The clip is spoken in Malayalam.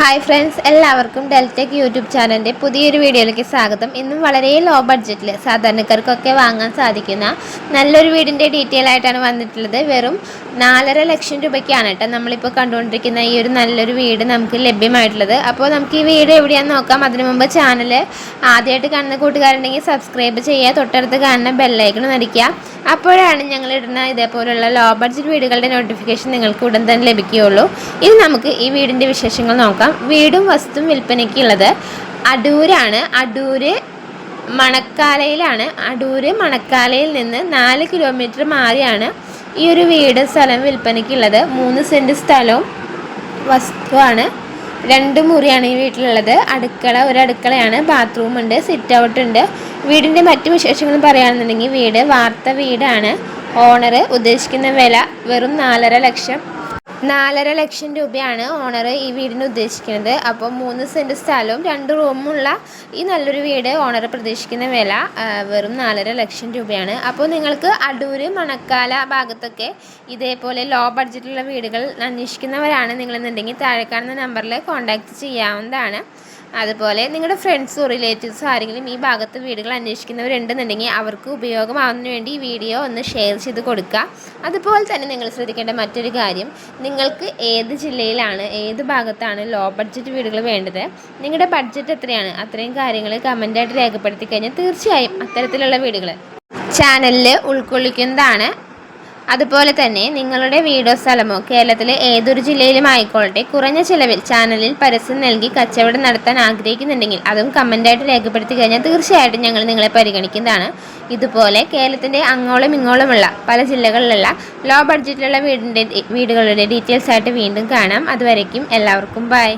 ഹായ് ഫ്രണ്ട്സ് എല്ലാവർക്കും ഡെൽറ്റെക് യൂട്യൂബ് ചാനലിന്റെ പുതിയൊരു വീഡിയോയിലേക്ക് സ്വാഗതം. ഇന്നും വളരെ ലോ ബഡ്ജറ്റിൽ സാധാരണക്കാർക്കൊക്കെ വാങ്ങാൻ സാധിക്കുന്ന നല്ലൊരു വീടിന്റെ ഡീറ്റെയിൽ ആയിട്ടാണ് വന്നിട്ടുള്ളത്. വെറും നാലര ലക്ഷം രൂപയ്ക്കാണ് കേട്ടോ നമ്മളിപ്പോൾ കണ്ടുകൊണ്ടിരിക്കുന്ന ഈ ഒരു നല്ലൊരു വീട് നമുക്ക് ലഭ്യമായിട്ടുള്ളത്. അപ്പോൾ നമുക്ക് ഈ വീട് എവിടെയാണെന്ന് നോക്കാം. അതിനു മുമ്പ് ചാനൽ ആദ്യമായിട്ട് കാണുന്ന കൂട്ടുകാരുണ്ടെങ്കിൽ സബ്സ്ക്രൈബ് ചെയ്യുക. തൊട്ടടുത്ത് കാണുന്ന ബെല്ലൈക്കൺ നടിക്കുക അപ്പോഴാണ് ഞങ്ങൾ ഇടുന്ന ഇതേപോലുള്ള ലോ ബഡ്ജറ്റ് വീടുകളുടെ നോട്ടിഫിക്കേഷൻ നിങ്ങൾക്ക് ഉടൻ തന്നെ ലഭിക്കുകയുള്ളൂ. ഇനി നമുക്ക് ഈ വീടിന്റെ വിശേഷങ്ങൾ നോക്കാം. വീടും വസ്തുവും വിൽപ്പനയ്ക്കുള്ളത് അടൂരാണ്. അടൂര് മണക്കാലയിലാണ്. അടൂര് മണക്കാലയിൽ നിന്ന് നാല് കിലോമീറ്റർ മാറിയാണ് ഈ ഒരു വീട് സ്ഥലം വിൽപ്പനയ്ക്കുള്ളത്. മൂന്ന് സെന്റ് സ്ഥലവും വസ്തുവാണ്. രണ്ട് മുറിയാണ് ഈ വീട്ടിലുള്ളത്. അടുക്കള ഒരു അടുക്കളയാണ് ബാത്റൂം ഉണ്ട് സിറ്റ് ഔട്ട് ഉണ്ട്. വീടിന്റെ മറ്റു വിശേഷങ്ങൾ പറയുകയാണെന്നുണ്ടെങ്കിൽ വീട് വാർത്ത വീടാണ്. ഓണർ ഉദ്ദേശിക്കുന്ന വില വെറും നാലര ലക്ഷം. നാലര ലക്ഷം രൂപയാണ് ഓണർ ഈ വീടിന് ഉദ്ദേശിക്കുന്നത്. അപ്പോൾ മൂന്ന് സെന്റ് സ്ഥലവും രണ്ട് റൂമുള്ള ഈ നല്ലൊരു വീട് ഓണർ പ്രതീക്ഷിക്കുന്ന വില വെറും നാലര ലക്ഷം രൂപയാണ്. അപ്പോൾ നിങ്ങൾക്ക് അടൂർ മണക്കാല ഭാഗത്തൊക്കെ ഇതേപോലെ ലോ ബഡ്ജറ്റിലുള്ള വീടുകൾ അന്വേഷിക്കുന്നവരാണ്. നിങ്ങളെന്നുണ്ടെങ്കിൽ താഴെ കാണുന്ന നമ്പറിൽ കോൺടാക്ട് ചെയ്യാവുന്നതാണ്. അതുപോലെ നിങ്ങളുടെ ഫ്രണ്ട്സോ റിലേറ്റീവ്സോ ആരെങ്കിലും ഈ ഭാഗത്ത് വീടുകൾ അന്വേഷിക്കുന്നവരുണ്ടെന്നുണ്ടെങ്കിൽ അവർക്ക് ഉപയോഗമാവുന്നതിന് വേണ്ടി ഈ വീഡിയോ ഒന്ന് ഷെയർ ചെയ്ത് കൊടുക്കുക. അതുപോലെ തന്നെ നിങ്ങൾ ശ്രദ്ധിക്കേണ്ട മറ്റൊരു കാര്യം നിങ്ങൾക്ക് ഏത് ജില്ലയിലാണ് ഏത് ഭാഗത്താണ് ലോ ബഡ്ജറ്റ് വീടുകൾ വേണ്ടത് നിങ്ങളുടെ ബഡ്ജറ്റ് എത്രയാണ് അത്രയും കാര്യങ്ങൾ കമന്റായിട്ട് രേഖപ്പെടുത്തി കഴിഞ്ഞാൽ തീർച്ചയായും അത്തരത്തിലുള്ള വീടുകൾ. ചാനലിൽ ഉൾക്കൊള്ളിക്കുന്നതാണ്. അതുപോലെ തന്നെ നിങ്ങളുടെ വീടോ സ്ഥലമോ കേരളത്തിലെ ഏതൊരു ജില്ലയിലും ആയിക്കോട്ടെ കുറഞ്ഞ ചിലവിൽ ചാനലിൽ പരസ്യം നൽകി കച്ചവടം നടത്താൻ ആഗ്രഹിക്കുന്നുണ്ടെങ്കിൽ അതും കമന്റായിട്ട് രേഖപ്പെടുത്തി കഴിഞ്ഞാൽ തീർച്ചയായിട്ടും ഞങ്ങൾ നിങ്ങളെ പരിഗണിക്കുന്നതാണ്. ഇതുപോലെ കേരളത്തിന്റെ അങ്ങോളം ഇങ്ങോളമുള്ള പല ജില്ലകളിലുള്ള ലോ ബഡ്ജറ്റിലുള്ള വീടിന്റെ വീടുകളുടെ ഡീറ്റെയിൽസ് ആയിട്ട് വീണ്ടും കാണാം. അതുവരയ്ക്കും എല്ലാവർക്കും ബൈ